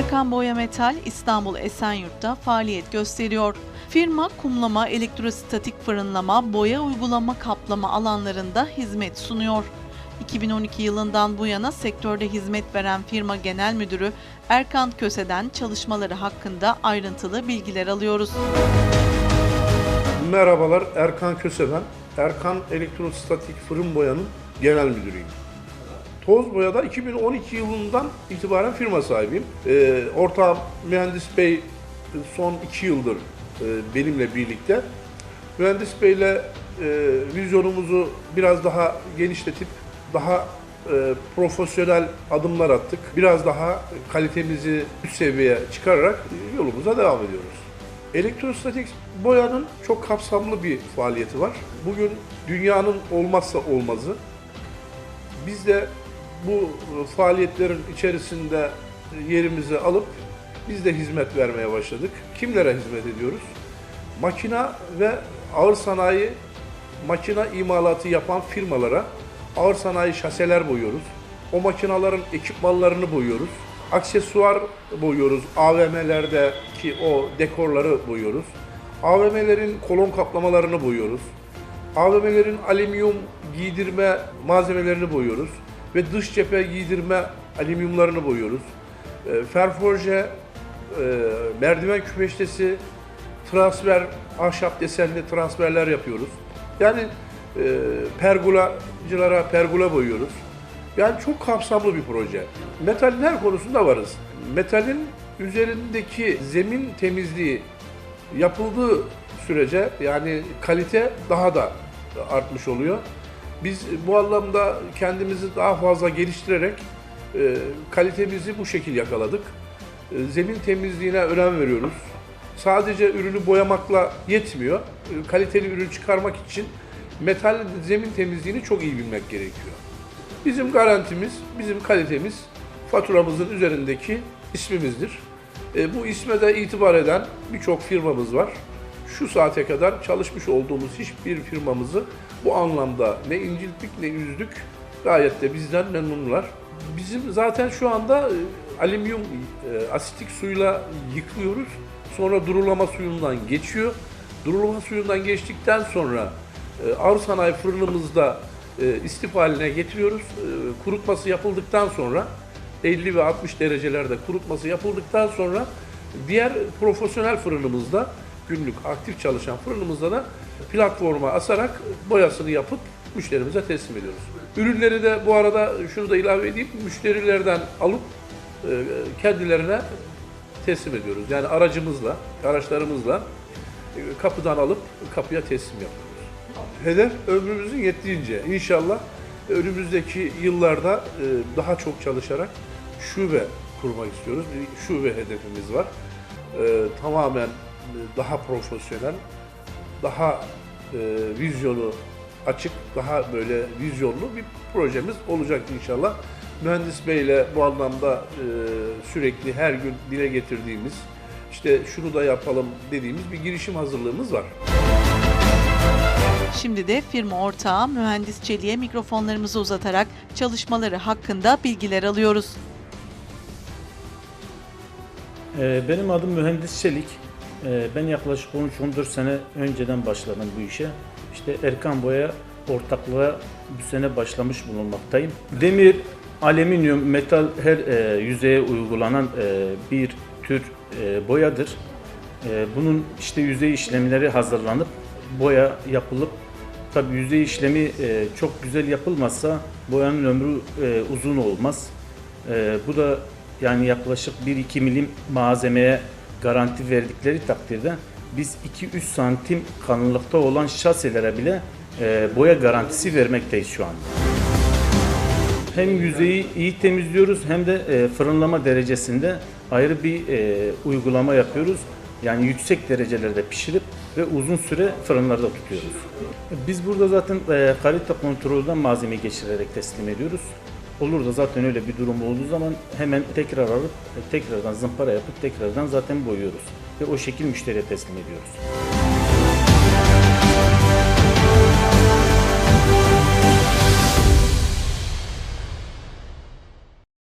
Erkan Boya Metal İstanbul Esenyurt'ta faaliyet gösteriyor. Firma kumlama, elektrostatik fırınlama, boya uygulama, kaplama alanlarında hizmet sunuyor. 2012 yılından bu yana sektörde hizmet veren firma genel müdürü Erkan Köse'den çalışmaları hakkında ayrıntılı bilgiler alıyoruz. Merhabalar, Erkan Köse ben. Erkan Elektrostatik Fırın Boya'nın genel müdürüyüm. Toz Boya'da 2012 yılından itibaren firma sahibiyim. Ee, ortağım Mühendis Bey son 2 yıldır e, benimle birlikte. Mühendis Bey'le e, vizyonumuzu biraz daha genişletip daha e, profesyonel adımlar attık. Biraz daha kalitemizi üst seviyeye çıkararak yolumuza devam ediyoruz. Elektrostatik boyanın çok kapsamlı bir faaliyeti var. Bugün dünyanın olmazsa olmazı. Biz de bu faaliyetlerin içerisinde yerimizi alıp biz de hizmet vermeye başladık. Kimlere hizmet ediyoruz? Makina ve ağır sanayi makina imalatı yapan firmalara ağır sanayi şaseler boyuyoruz. O makinaların ekipmanlarını boyuyoruz. Aksesuar boyuyoruz. AVM'lerdeki o dekorları boyuyoruz. AVM'lerin kolon kaplamalarını boyuyoruz. AVM'lerin alüminyum giydirme malzemelerini boyuyoruz. Ve dış cephe giydirme alüminyumlarını boyuyoruz. E, Ferforje, e, merdiven küpeştesi, transfer, ahşap desenli transferler yapıyoruz. Yani e, pergolacılara pergola boyuyoruz. Yani çok kapsamlı bir proje. Metalin her konusunda varız. Metalin üzerindeki zemin temizliği yapıldığı sürece yani kalite daha da artmış oluyor. Biz bu anlamda kendimizi daha fazla geliştirerek e, kalitemizi bu şekil yakaladık. E, zemin temizliğine önem veriyoruz. Sadece ürünü boyamakla yetmiyor. E, kaliteli ürün çıkarmak için metal zemin temizliğini çok iyi bilmek gerekiyor. Bizim garantimiz, bizim kalitemiz faturamızın üzerindeki ismimizdir. E, bu isme de itibar eden birçok firmamız var. Şu saate kadar çalışmış olduğumuz hiçbir firmamızı bu anlamda ne incilttik ne üzdük. Gayet de bizden memnunlar. Bizim zaten şu anda e, alüminyum e, asitik suyla yıkıyoruz. Sonra durulama suyundan geçiyor. Durulama suyundan geçtikten sonra e, ağır sanayi fırınımızda istif haline getiriyoruz. Kurutması yapıldıktan sonra 50 ve 60 derecelerde kurutması yapıldıktan sonra diğer profesyonel fırınımızda günlük aktif çalışan fırınımızda da platforma asarak boyasını yapıp müşterimize teslim ediyoruz. Ürünleri de bu arada şunu da ilave edeyim, müşterilerden alıp e, kendilerine teslim ediyoruz. Yani aracımızla, araçlarımızla e, kapıdan alıp kapıya teslim yapıyoruz. Hedef ömrümüzün yettiğince inşallah önümüzdeki yıllarda e, daha çok çalışarak şube kurmak istiyoruz. Bir şube hedefimiz var. E, Tamamen e, daha profesyonel, daha e, vizyonu açık, daha böyle vizyonlu bir projemiz olacak inşallah. Mühendis Bey ile bu anlamda e, sürekli her gün dile getirdiğimiz, işte şunu da yapalım dediğimiz bir girişim hazırlığımız var. Şimdi de firma ortağı mühendis Çelik'e mikrofonlarımızı uzatarak çalışmaları hakkında bilgiler alıyoruz. Ee, Benim adım Mühendis Çelik. Ee, Ben yaklaşık 13-14 sene önceden başladım bu işe. İşte Erkan Boya ortaklığa bu sene başlamış bulunmaktayım. Demir, alüminyum, metal her e, yüzeye uygulanan e, bir tür e, boyadır. E, Bunun işte yüzey işlemleri hazırlanıp boya yapılıp tabi yüzey işlemi e, çok güzel yapılmazsa boyanın ömrü e, uzun olmaz. E, bu da yani yaklaşık 1-2 milim malzemeye garanti verdikleri takdirde biz 2-3 santim kalınlıkta olan şaselere bile e, boya garantisi vermekteyiz şu anda. Hem yüzeyi iyi temizliyoruz hem de e, fırınlama derecesinde ayrı bir e, uygulama yapıyoruz. Yani yüksek derecelerde pişirip ve uzun süre fırınlarda tutuyoruz. Biz burada zaten e, kalite kontrolden malzeme geçirerek teslim ediyoruz. Olur da zaten öyle bir durum olduğu zaman hemen tekrar alıp e, tekrardan zımpara yapıp tekrardan zaten boyuyoruz. Ve o şekil müşteriye teslim ediyoruz.